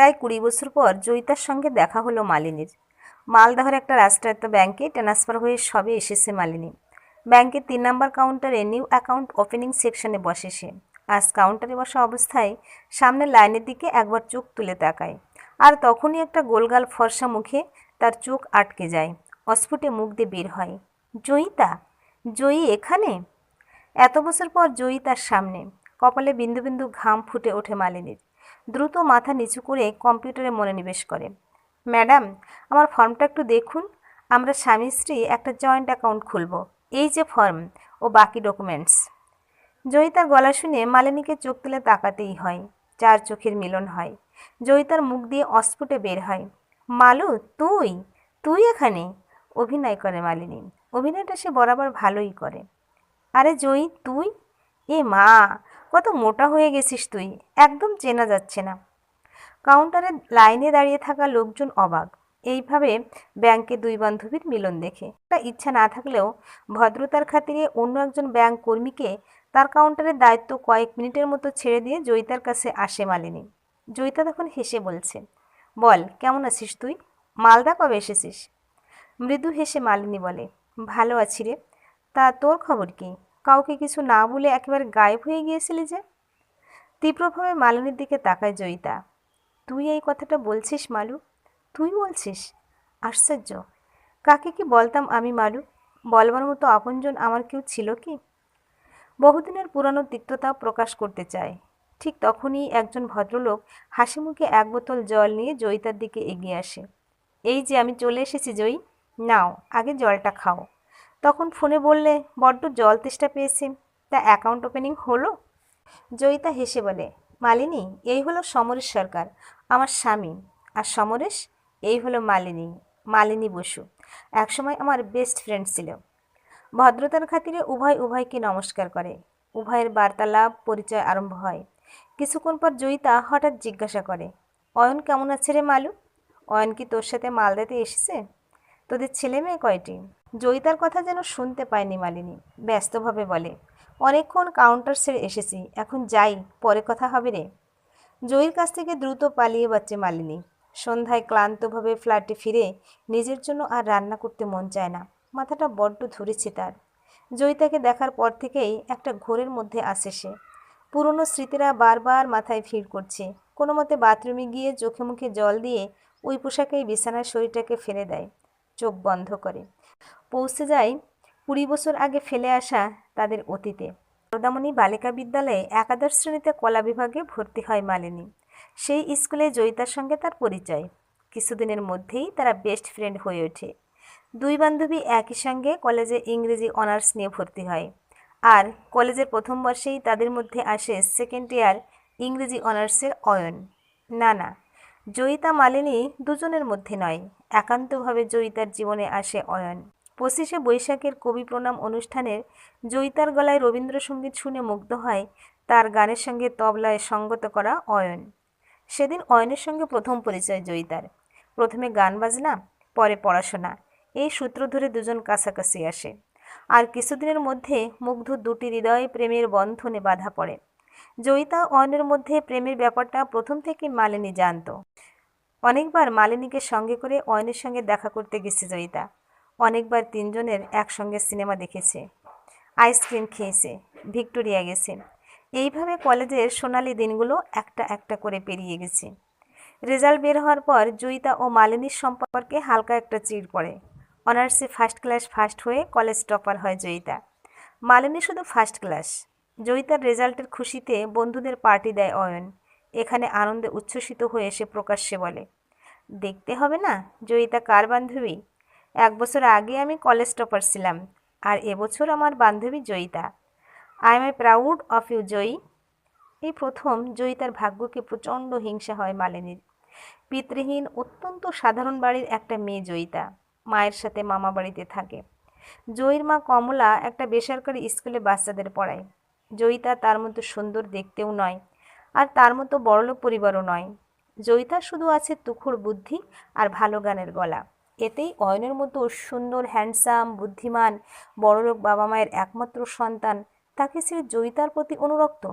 প্রায় কুড়ি বছর পর জয়িতার সঙ্গে দেখা হলো মালিনীর। মালদহের একটা রাষ্ট্রায়ত্ত ব্যাংকে ট্রান্সফার হয়ে সবে এসেছে মালিনী। ব্যাংকের তিন নম্বর কাউন্টারে নিউ অ্যাকাউন্ট ওপেনিং সেকশনে বসে সে। আজ কাউন্টারে বসা অবস্থায় সামনের লাইনের দিকে একবার চোখ তুলে তাকায়। আর তখনই একটা গোলগাল ফর্সা মুখে তার চোখ আটকে যায়। অস্ফুটে মুখ দিয়ে বের হয়। জয়িতা? জয়ী এখানে? এত বছর পর জয়ী তার সামনে। কপালে বিন্দু বিন্দু ঘাম ফুটে ওঠে মালিনীর। দ্রুত মাথা নিচু করে কম্পিউটারে মনোনিবেশ করে। ম্যাডাম, আমার ফর্মটা একটু দেখুন। আমরা স্বামী স্ত্রী একটা জয়েন্ট অ্যাকাউন্ট খুলব। এই যে ফর্ম ও বাকি ডকুমেন্টস। জয়িতার গলা শুনে মালিনীকে চোখ তুলে তাকাতেই হয়। চার চোখের মিলন হয়। জয়িতার মুখ দিয়ে অস্ফুটে বের হয়। মালু, তুই? তুই এখানে? অভিনয় করে মালিনী। অভিনয়টা সে বরাবর ভালোই করে। আরে জয়ী, তুই? এ মা কত মোটা হয়ে গেছিস তুই? একদম চেনা যাচ্ছে না। কাউন্টারে লাইনে দাঁড়িয়ে থাকা লোকজন অবাক। এইভাবে ব্যাংকে দুই বান্ধবীর মিলন দেখে। একটা ইচ্ছা না থাকলেও ভদ্রতার খাতিরে অন্য একজন ব্যাংক কর্মীকে তার কাউন্টারের দায়িত্ব কয়েক মিনিটের মতো ছেড়ে দিয়ে জয়িতার কাছে আসে মালিনী। জয়িতা তখন হেসে বলছে, বল, কেমন আছিস তুই? মালদা কবে এসেছিস? মৃদু হেসে মালিনী বলে, ভালো আছি রে। তা তোর খবর কি? কাউকে কিছু না বলে একেবারে গায়েব হয়ে গিয়েছিলি যে? তীব্রভাবে মালিনীর দিকে তাকায় জয়িতা। তুই এই কথাটা বলছিস, মালু? তুই বলছিস? আশ্চর্য। কাকে কি বলতাম আমি, মালু? বলবার মতো আপনজন আমার কেউ ছিল কি? বহুদিনের পুরানো তিক্ততা প্রকাশ করতে চায়। ঠিক তখনই একজন ভদ্রলোক হাসি মুখে এক বোতল জল নিয়ে জয়িতার দিকে এগিয়ে আসে। এই যে আমি চলে এসেছি, জয়ী। নাও, আগে জলটা খাও। তখন ফোনে বললে, বড্ড জল তেষ্টা পেয়েছে, তা অ্যাকাউন্ট ওপেনিং হলো? জয়িতা হেসে বলে, মালিনী, এই হলো সমরেশ সরকার, আমার স্বামী। আর সমরেশ, এই হলো মালিনী মালিনী বসু। একসময় আমার বেস্ট ফ্রেন্ড ছিল। ভদ্রতার খাতিরে উভয় উভয়কে নমস্কার করে। উভয়ের বার্তালাপ, পরিচয় আরম্ভ হয়। কিছুক্ষণ পর জয়িতা হঠাৎ জিজ্ঞাসা করে, অয়ন কেমন আছে রে মালু? অয়ন কি তোর সাথে মালদাতে এসেছে? তোদের ছেলে মেয়ে কয়টি? জয়িতার কথা যেন শুনতে পায়নি মালিনী। ব্যস্তভাবে বলে, অনেকক্ষণ কাউন্টার ছেড়ে এসেছি, এখন যাই, পরে কথা হবে রে। জয়ীর কাছ থেকে দ্রুত পালিয়ে বাচ্চে মালিনী। সন্ধ্যায় ক্লান্তভাবে ফ্ল্যাটে ফিরে নিজের জন্য আর রান্না করতে মন চায় না, মাথাটা বড্ড ধরেছে তার। জয়িতাকে দেখার পর থেকেই একটা ঘোরের মধ্যে আসে সে। পুরনো স্মৃতিরা বারবার মাথায় ভিড় করছে, কোনো মতে বাথরুমে গিয়ে চোখে মুখে জল দিয়ে ওই পোশাকেই বিছানার শরীরটাকে ফেলে দেয়, চোখ বন্ধ করে। পৌঁছে যায় কুড়ি বছর আগে ফেলে আসা তাদের অতীতে। বরদামণি বালিকা বিদ্যালয়ে একাদশ শ্রেণীতে কলা বিভাগে ভর্তি হয় মালিনী। সেই স্কুলে জয়িতার সঙ্গে তার পরিচয়। কিছুদিনের মধ্যেই তারা বেস্ট ফ্রেন্ড হয়ে ওঠে। দুই বান্ধবী একই সঙ্গে কলেজে ইংরেজি, অনার্স নিয়ে ভর্তি হয়। আর কলেজের প্রথম বর্ষেই তাদের মধ্যে আসে সেকেন্ড ইয়ার ইংরেজি, অনার্সের অয়ন। না না জয়িতা মালিনী দুজনের মধ্যে নয়, একান্তভাবে জয়িতার জীবনে আসে অয়ন। পঁচিশে বৈশাখের কবি প্রণাম অনুষ্ঠানের জয়িতার গলায় রবীন্দ্রসঙ্গীত শুনে মুগ্ধ হয় তার গানের সঙ্গে তবলায় সঙ্গত করা অয়ন। সেদিন অয়নের সঙ্গে প্রথম পরিচয় জয়িতার। প্রথমে গান বাজনা, পরে পড়াশোনা, এই সূত্র ধরে দুজন কাছাকাছি আসে। আর কিছুদিনের মধ্যে মুগ্ধ দুটি হৃদয় প্রেমের বন্ধনে বাধা পড়ে। জয়িতা অয়নের মধ্যে প্রেমের ব্যাপারটা প্রথম থেকে মালিনী জানত। অনেকবার মালিনীকে সঙ্গে করে অয়নের সঙ্গে দেখা করতে গেছে জয়িতা। অনেকবার তিনজনের একসঙ্গে সিনেমা দেখেছে। আইসক্রিম খেয়েছে, ভিক্টোরিয়া গেছে। এইভাবে কলেজের সোনালি দিনগুলো একটা একটা করে পেরিয়ে গেছে। রেজাল্ট বের হওয়ার পর জয়িতা ও মালিনীর সম্পর্কে হালকা একটা চিড় পড়ে। অনার্সে ফার্স্ট ক্লাস ফার্স্ট হয়ে কলেজ টপার হয় জয়িতা। মালিনী শুধু ফার্স্ট ক্লাস। জয়িতার রেজাল্টের খুশিতে বন্ধুদের পার্টি দেয় অয়ন। এখানে আনন্দে উচ্ছ্বসিত হয়ে এসে প্রকাশ্যে বলে, দেখতে হবে না, জয়িতা কার বান্ধবী? এক বছর আগে আমি কলেজ টপার ছিলাম, আর এবছর আমার বান্ধবী Joyita. I am I proud of you Joyee. এই প্রথম জয়িতার ভাগ্যকে প্রচণ্ড হিংসা হয় মালিনীর। পিতৃহীন, অত্যন্ত সাধারণ বাড়ির একটা মেয়ে জয়িতা, মায়ের সাথে মামা বাড়িতে থাকে। জয়ীর মা কমলা একটা বেসরকারি স্কুলে বাচ্চাদের পড়ায়। জয়িতা তার মতো সুন্দর দেখতেও নয়, আর তার মতো বড়লোক পরিবারও নয়। জয়িতা শুধু আছে তুখুর বুদ্ধি আর ভালো গানের গলা। এতেই অয়নের মতো সুন্দর হ্যান্ডসাম বুদ্ধিমান বড়লোক বাবা মায়ের একমাত্র সন্তান, তাকে সে জয়িতার প্রতি অনুরক্ত।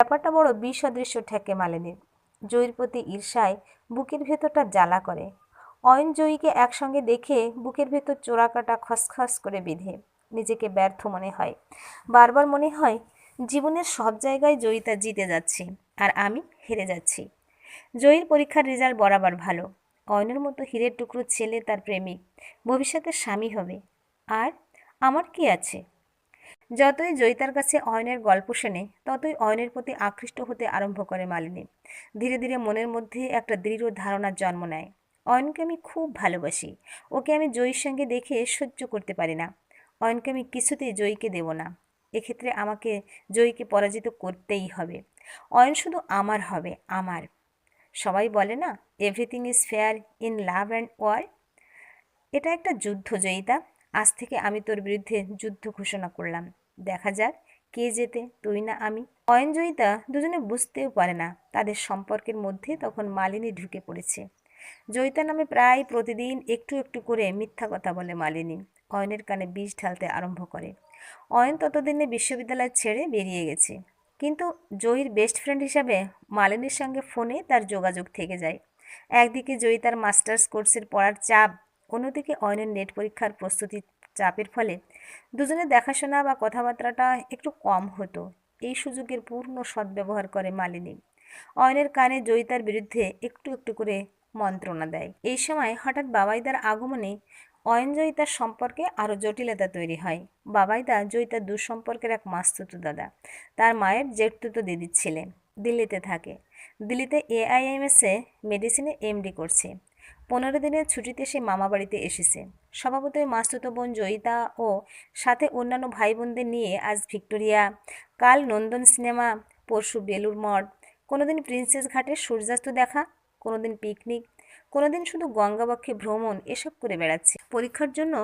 ব্যাপারটা বড় বিসদৃশ্য ঠেকে মালিনীর জয়ীর প্রতি ঈর্ষায় বুকের ভেতরটা জ্বালা করে। অয়ন জয়ীকে একসঙ্গে দেখে বুকের ভেতর চোরাকাটা খসখস করে বেঁধে নিজেকে ব্যর্থ মনে হয়। বারবার মনে হয় জীবনের সব জায়গায় জয়িতা জিতে যাচ্ছে আর আমি হেরে যাচ্ছি। জয়ীর পরীক্ষার রেজাল্ট বরাবর ভালো। অয়নের মতো হীরের টুকরো ছেলে তার প্রেমিক ভবিষ্যতে স্বামী হবে। আর আমার কি আছে? যতই জয়িতার কাছে অয়নের গল্প শোনে, ততই অয়নের প্রতি আকৃষ্ট হতে আরম্ভ করে মালিনী। ধীরে ধীরে মনের মধ্যে একটা দৃঢ় ধারণার জন্ম নেয়। অয়নকে আমি খুব ভালোবাসি। ওকে আমি জয়ীর সঙ্গে দেখে সহ্য করতে পারি না। অয়নকে আমি কিছুতেই জয়ীকে দেব না। এক্ষেত্রে আমাকে জয়ীকে পরাজিত করতেই হবে। অয়ন শুধু আমার হবে, আমার। সবাই বলে না everything is fair in love and war এটা একটা যুদ্ধ, জয়িতা। আজ থেকে আমি তোর বিরুদ্ধে যুদ্ধ ঘোষণা করলাম। দেখা যাক কে যেতে তুই না আমি। অয়ন, জয়িতা দুজনে বুঝতেও পারে না, তাদের সম্পর্কের মধ্যে তখন মালিনী ঢুকে পড়েছে। জয়িতা নামে প্রায় প্রতিদিন একটু একটু করে মিথ্যা কথা বলে মালিনী। অয়নের কানে বিষ ঢালতে আরম্ভ করে। অয়ন ততদিনে বিশ্ববিদ্যালয় ছেড়ে বেরিয়ে গেছে। কিন্তু জয়ীর বেস্ট ফ্রেন্ড হিসাবে মালিনীর সঙ্গে ফোনে তার যোগাযোগ থেকে যায়। একদিকে জয়ী তার মাস্টার্স কোর্সের পড়ার চাপ, অন্যদিকে অয়নের নেট পরীক্ষার প্রস্তুতির চাপের ফলে দুজনের দেখাশোনা বা কথাবার্তাটা একটু কম হতো। এই সুযোগের পূর্ণ সদ্ব্যবহার করে মালিনী। অয়নের কানে জয়িতার বিরুদ্ধে একটু একটু করে মন্ত্রণা দেয়। এই সময় হঠাৎ বাবাইদার আগমনে অয়ন জয়িতার সম্পর্কে আরও জটিলতা তৈরি হয়। বাবাইদা জয়িতার দুঃসম্পর্কের এক মাস্তুত দাদা। তার মায়ের জেঠতুতো দিদির ছেলে দিল্লিতে থাকে। দিল্লিতে এআইএমএসে মেডিসিনে এমডি করছে। পনেরো দিনের ছুটিতে সে মামা বাড়িতে এসেছে। স্বভাবতই মাস্তুতো বোন জয়িতা ও সাথে অন্যান্য ভাই বোনদের নিয়ে আজ ভিক্টোরিয়া, কাল নন্দন সিনেমা, পরশু বেলুর মঠ, কোনোদিন প্রিন্সেস ঘাটে সূর্যাস্ত দেখা, কোনোদিন পিকনিক কোনোদিন শুধু গঙ্গাবক্ষে ভ্রমণ এসব করে বেড়াচ্ছে। পরীক্ষার জন্য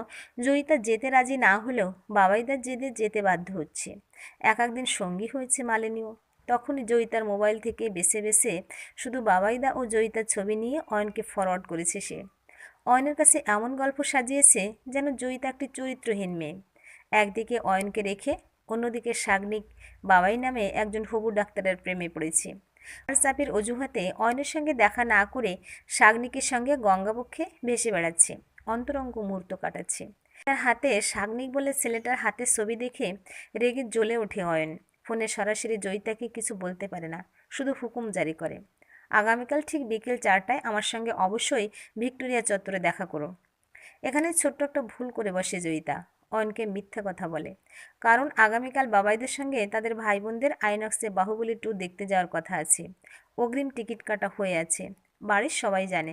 জয়িতা যেতে রাজি না হলেও বাবাইদার জেদে যেতে বাধ্য হচ্ছে। এক একদিন সঙ্গী হয়েছে মালিনীও। তখনই জয়িতার মোবাইল থেকে বেছে বেছে শুধু বাবাইদা ও জয়িতার ছবি নিয়ে অয়নকে ফরওয়ার্ড করেছে সে। অয়নের কাছে এমন গল্প সাজিয়েছে যেন জয়িতা একটি চরিত্রহীন মেয়ে। একদিকে অয়নকে রেখে অন্যদিকে সাগ্নিক বাবাই নামে একজন হবু ডাক্তারের প্রেমে পড়েছে। চাপের অজুহাতে অয়নের সঙ্গে দেখা না করে সাগ্নিকের সঙ্গে গঙ্গাবক্ষে ভেসে বেড়াচ্ছে, অন্তরঙ্গ মুহূর্ত কাটাচ্ছে। তার হাতে সাগ্নিক বলে ছেলেটার হাতের ছবি দেখে রেগে জ্বলে ওঠে অয়ন। ফোনে সরাসরি জয়িতাকে কিছু বলতে পারে না, শুধু হুকুম জারি করে, আগামীকাল ঠিক বিকেল চারটায় আমার সঙ্গে অবশ্যই ভিক্টোরিয়া চত্বরে দেখা করো। এখানে ছোট্ট একটা ভুল করে বসে জয়িতা। অয়নকে মিথ্যে কথা বলে। কারণ আগামীকাল বাবাইদের সঙ্গে তাদের ভাই বোনদের আইনক্সে বাহুবলী টু দেখতে যাওয়ার কথা আছে। অগ্রিম টিকিট কাটা হয়ে আছে। বাড়ির সবাই জানে।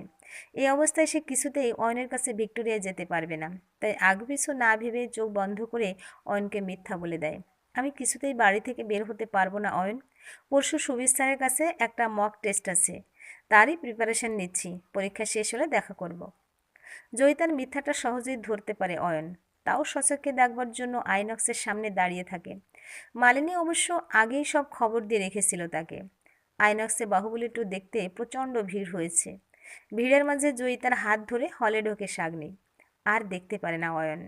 এই অবস্থায় সে কিছুতেই অয়নের কাছে ভিক্টোরিয়া যেতে পারবে না। তাই আগপিছু না ভেবে চোখ বন্ধ করে অয়নকে মিথ্যা বলে দেয়। আমি কিছুতেই বাড়ি থেকে বের হতে পারব না, অয়ন। পরশু সুবির স্যারের কাছে একটা মক টেস্ট আছে। তারই প্রিপারেশন নিচ্ছি। পরীক্ষা শেষ হলে দেখা করব। জয়িতার মিথ্যাটা সহজেই ধরতে পারে অয়ন। তাও সচককে দেখবার জন্য আইনক্সের সামনে দাঁড়িয়ে থাকে। মালিনী অবশ্য আগেই সব খবর দিয়ে রেখেছিল তাকে। আইনক্সে বাহুবলী টু দেখতে প্রচণ্ড ভিড় হয়েছে। ভিড়ের মাঝে জয়িতার হাত ধরে হলে ঢোকে সাগনি। আর দেখতে পারে না অয়ন।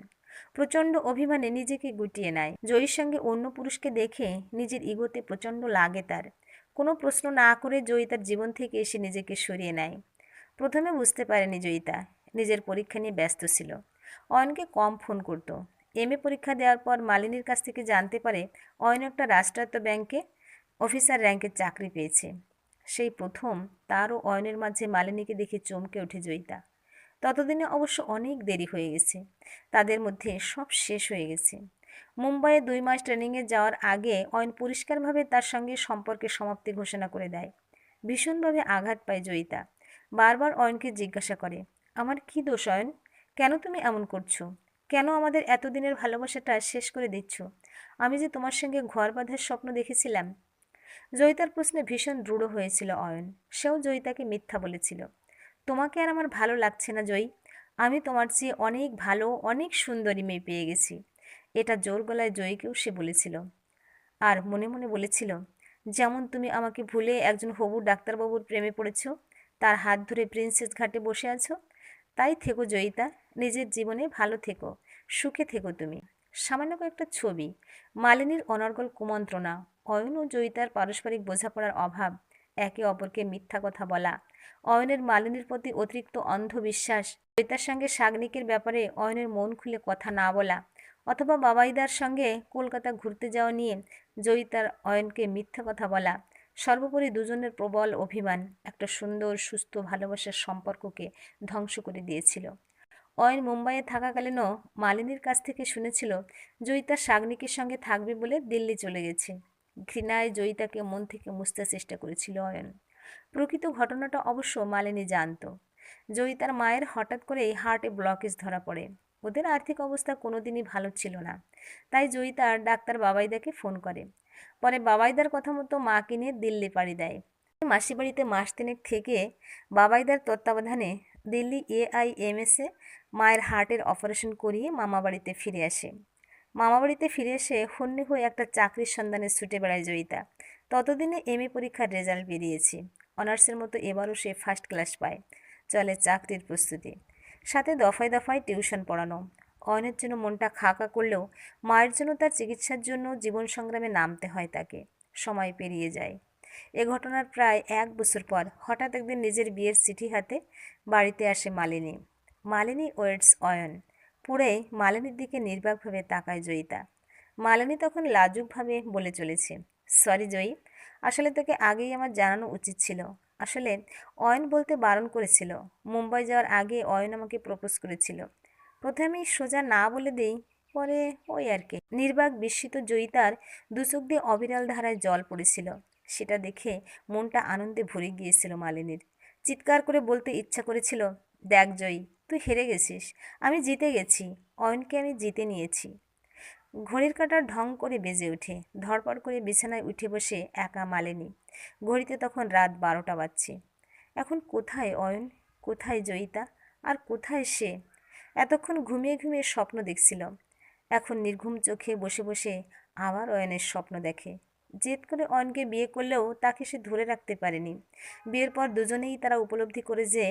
প্রচণ্ড অভিমানে নিজেকে গুটিয়ে নেয়। জয়ীর সঙ্গে অন্য পুরুষকে দেখে নিজের ইগোতে প্রচণ্ড লাগে তার। কোনো প্রশ্ন না করে জয়ী তার জীবন থেকে এসে নিজেকে সরিয়ে নেয়। প্রথমে বুঝতে পারেনি জয়িতা, নিজের পরীক্ষা নিয়ে ব্যস্ত ছিল। অয়নকে কম ফোন করত। এম এ পরীক্ষা দেওয়ার পর মালিনীর কাছ থেকে জানতে পারে অয়ন একটা রাষ্ট্রায়ত্ত ব্যাংকে অফিসার র্যাঙ্কের চাকরি পেয়েছে। সেই প্রথম তারও অয়নের মাঝে মালিনীকে দেখে চমকে ওঠে জয়িতা। ততদিনে অবশ্য অনেক দেরি হয়ে গেছে। তাদের মধ্যে সব শেষ হয়ে গেছে। মুম্বাইয়ে দুই মাস ট্রেনিংয়ে যাওয়ার আগে অয়ন পরিষ্কারভাবে তার সঙ্গে সম্পর্কের সমাপ্তি ঘোষণা করে দেয়। ভীষণভাবে আঘাত পায় জয়িতা। বারবার অয়নকে জিজ্ঞাসা করে, আমার কি দোষ অয়ন? কেন তুমি এমন করছ? কেন আমাদের এতদিনের ভালোবাসাটা শেষ করে দিচ্ছ? আমি যে তোমার সঙ্গে ঘর বাঁধার স্বপ্ন দেখেছিলাম। জয়িতার প্রশ্নে ভীষণ দৃঢ় হয়েছিল অয়ন। সেও জয়িতাকে মিথ্যা বলেছিল। তোমাকে আর আমার ভালো লাগছে না, জয়ী। আমি তোমার চেয়ে অনেক ভালো, অনেক সুন্দরী মেয়ে পেয়ে গেছি। এটা জোর গলায় জয়ীকেও সে বলেছিল। আর মনে মনে বলেছিল, যেমন তুমি আমাকে ভুলে একজন হবু ডাক্তারবাবুর প্রেমে পড়েছ, তার হাত ধরে প্রিন্সেস ঘাটে বসে আছো, তাই থেকো জয়িতা। নিজের জীবনে ভালো থেকো, সুখে থেকো তুমি। সামান্য কয়েকটা ছবি। মালিনীর অনর্গল কুমন্ত্রণা, অয়ন ও জয়িতার পারস্পরিক বোঝাপড়ার অভাব, একে অপরকে মিথ্যা কথা বলা, অয়নের মালিনীর প্রতি অতিরিক্ত অন্ধবিশ্বাস, জয়িতার সঙ্গে সাগনিকের ব্যাপারে অয়নের মন খুলে কথা না বলা, অথবা বাবাইদার সঙ্গে কলকাতা ঘুরতে যাওয়া নিয়ে জয়িতার অয়নকে মিথ্যা কথা বলা, সর্বোপরি দুজনের প্রবল অভিমান, একটা সুন্দর, সুস্থ, ভালোবাসার সম্পর্ককে ধ্বংস করে দিয়েছিল। অয়ন মুম্বাইয়ে থাকাকালীনও মালিনীর কাছ থেকে শুনেছিল, জয়িতা সাগনিকের সঙ্গে থাকবে বলে দিল্লি চলে গেছে। ঘৃণায় জয়িতাকে মন থেকে মুছতে চেষ্টা করেছিল অয়ন। প্রকৃত ঘটনাটা অবশ্য মালিনী জানত। জয়িতার মায়ের হঠাৎ করেই হার্টে ব্লকেজ ধরা পড়ে। ওদের আর্থিক অবস্থা কোনোদিনই ভালো ছিল না। তাই জয়িতার ডাক্তার বাবাইদাকে ফোন করে। পরে বাবাইদার কথা মতো মাকে নিয়ে দিল্লি পাড়ি দেয়। মাসি বাড়িতে মাস তিনেক থেকে বাবাইদার তত্ত্বাবধানে দিল্লি এআইএমএসে মায়ের হার্টের অপারেশন করিয়ে মামাবাড়িতে ফিরে আসে। মামাবাড়িতে ফিরে এসে হন্যে হয়ে একটা চাকরির সন্ধানে ছুটে বেড়ায় জয়িতা। ততদিনে এম এ পরীক্ষার রেজাল্ট বেরিয়েছে। অনার্সের মতো এবারও সে ফার্স্ট ক্লাস পায়। চলে চাকরির প্রস্তুতি। সাথে দফায় দফায় টিউশন পড়ানো। অয়নের জন্য মনটা খাকা করলেও মায়ের জন্য তার চিকিৎসার জন্য জীবন সংগ্রামে নামতে হয় তাকে। সময় পেরিয়ে যায়। এ ঘটনার প্রায় এক বছর পর হঠাৎ একদিন নিজের বিয়ের চিঠি হাতে বাড়িতে আসে মালিনী। মালিনী ওয়েটস অয়ন। পুরেই মালিনীর দিকে নির্বাকভাবে তাকায় জয়িতা। মালিনী তখন লাজুকভাবে বলে চলেছে, সরি জয়ী, আসলে তোকে আগেই আমার জানানো উচিত ছিল। আসলে অয়ন বলতে বারণ করেছিল। মুম্বাই যাওয়ার আগে অয়ন আমাকে প্রপোজ করেছিল। প্রথমে সোজা না বলে দেই, পরে ওই আর কি। নির্বাক বিস্মিত জয়িতার দুচোখ দিয়ে অবিরাল ধারায় জল পড়েছিল। সেটা দেখে মনটা আনন্দে ভরে গিয়েছিল মালিনীর। চিৎকার করে বলতে ইচ্ছা করেছিল, দেখ জয়ী, তুই হেরে গেছিস, আমি জিতে গেছি, অয়নকে আমি জিতে নিয়েছি। ঘড়ির কাঁটার ঢং করে বেজে ওঠে ধরপড় করে বিছানায় উঠে বসে একা মালেনি। ঘড়িতে তখন রাত বারোটা বাজছে। এখন কোথায় অয়ন, কোথায় জয়িতা, আর কোথায় সে? এতক্ষণ ঘুমিয়ে ঘুমিয়ে স্বপ্ন দেখছিল। এখন নির্ঘুম চোখে বসে বসে আবার অয়নের স্বপ্ন দেখে। জেদ করে অয়নকে বিয়ে করলেও তাকে সে ধরে রাখতে পারেনি। বিয়ের পর দুজনেই তারা উপলব্ধি করে যে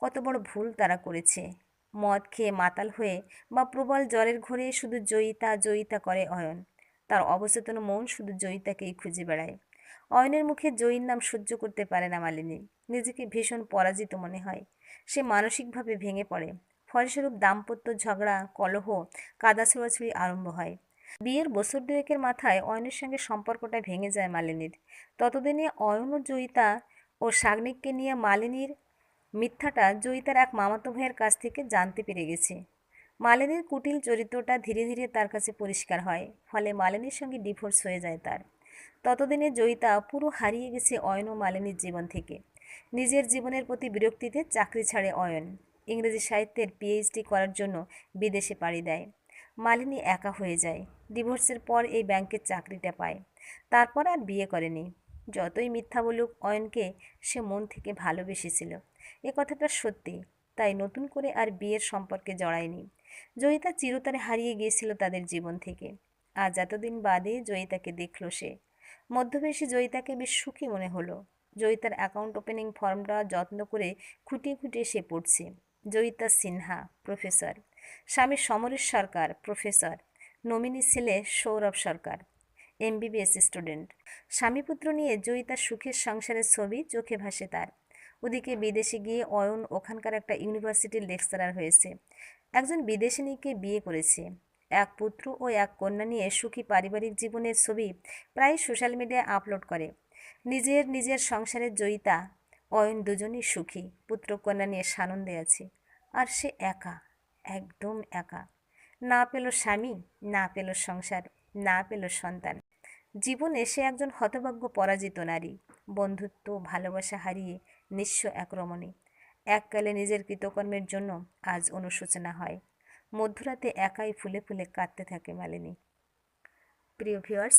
কত বড় ভুল তারা করেছে। মদ খেয়ে মাতাল হয়ে বা প্রবল জ্বরের ঘরে শুধু জয়িতা জয়িতা করে অয়ন। তার অবচেতন মন শুধু জয়িতাকেই খুঁজে বেড়ায়। অয়নের মুখে জয়ীর নাম সহ্য করতে পারে না মালিনী। নিজেকে ভীষণ পরাজিত মনে হয়। সে মানসিকভাবে ভেঙে পড়ে। ফলস্বরূপ দাম্পত্য ঝগড়া, কলহ কাদা ছোড়াছুড়ি আরম্ভ হয়। বিয়ের বছর দুয়েকের মাথায় অয়নের সঙ্গে সম্পর্কটা ভেঙে যায় মালিনীর। ততদিনে অয়ন ও জয়িতা ও সাগ্নিককে নিয়ে মালিনীর মিথ্যাটা জয়িতার এক মামাতো ভাইয়ের কাছ থেকে জানতে পেরে গেছে। মালিনীর কুটিল চরিত্রটা ধীরে ধীরে তার কাছে পরিষ্কার হয়, ফলে মালিনীর সঙ্গে ডিভোর্স হয়ে যায় তার। ততদিনে জয়িতা পুরো হারিয়ে গেছে অয়ন ও মালিনীর জীবন থেকে। নিজের জীবনের প্রতি বিরক্তিতে চাকরি ছাড়ে অয়ন। ইংরেজি সাহিত্যের পিএইচডি করার জন্য বিদেশে পাড়ি দেয়। মালিনী একা হয়ে যায়। ডিভোর্সের পর এই ব্যাংকের চাকরিটা পায়। তারপর আর বিয়ে করেনি। যতই মিথ্যা বলুক, অয়নকে সে মন থেকে ভালোবেসেছিল। এ কথাটা সত্যি, তাই নতুন করে আর বিয়ের সম্পর্কে জড়ায়নি। জয়িতা চিরতরে হারিয়ে গিয়েছিল তাদের জীবন থেকে। আজ এতদিন বাদে জয়িতাকে দেখল সে। মধ্যবয়সী জয়িতাকে বেশ সুখী মনে হলো। জয়িতার অ্যাকাউন্ট ওপেনিং ফর্মটা যত্ন করে খুঁটিয়ে খুঁটিয়ে সে পড়ছে। জয়িতা সিনহা, প্রফেসর। স্বামী সমরেশ সরকার, প্রফেসর। নমিনি ছেলে সৌরভ সরকার, এমবিবিএস স্টুডেন্ট। স্বামীপুত্র নিয়ে জয়িতার সুখের সংসারের ছবি চোখে ভাসে তার। ওদিকে বিদেশে গিয়ে অয়ন ওখানকার একটা ইউনিভার্সিটির লেকচারার হয়েছে। একজন বিদেশিনীকে বিয়ে করেছে। এক পুত্র ও এক কন্যা নিয়ে সুখী পারিবারিক জীবনের ছবি প্রায় সোশ্যাল মিডিয়ায় আপলোড করে। নিজের নিজের সংসারের জয়িতা, অয়ন দুজনই সুখী। পুত্র কন্যা নিয়ে সানন্দে আছে। আর সে একা, একদম একা। না পেল স্বামী, না পেল সংসার, না পেল সন্তান। জীবনে সে একজন হতভাগ্য পরাজিত নারী, বন্ধুত্ব, ভালোবাসা হারিয়ে নিঃস্ব এক রমণী এককালে নিজের কৃতকর্মের জন্য আজ অনুশোচনা হয়। মধ্যরাতে একাই ফুলে ফুলে কাঁদতে থাকে মালিনী। প্রিয় ভিউয়ার্স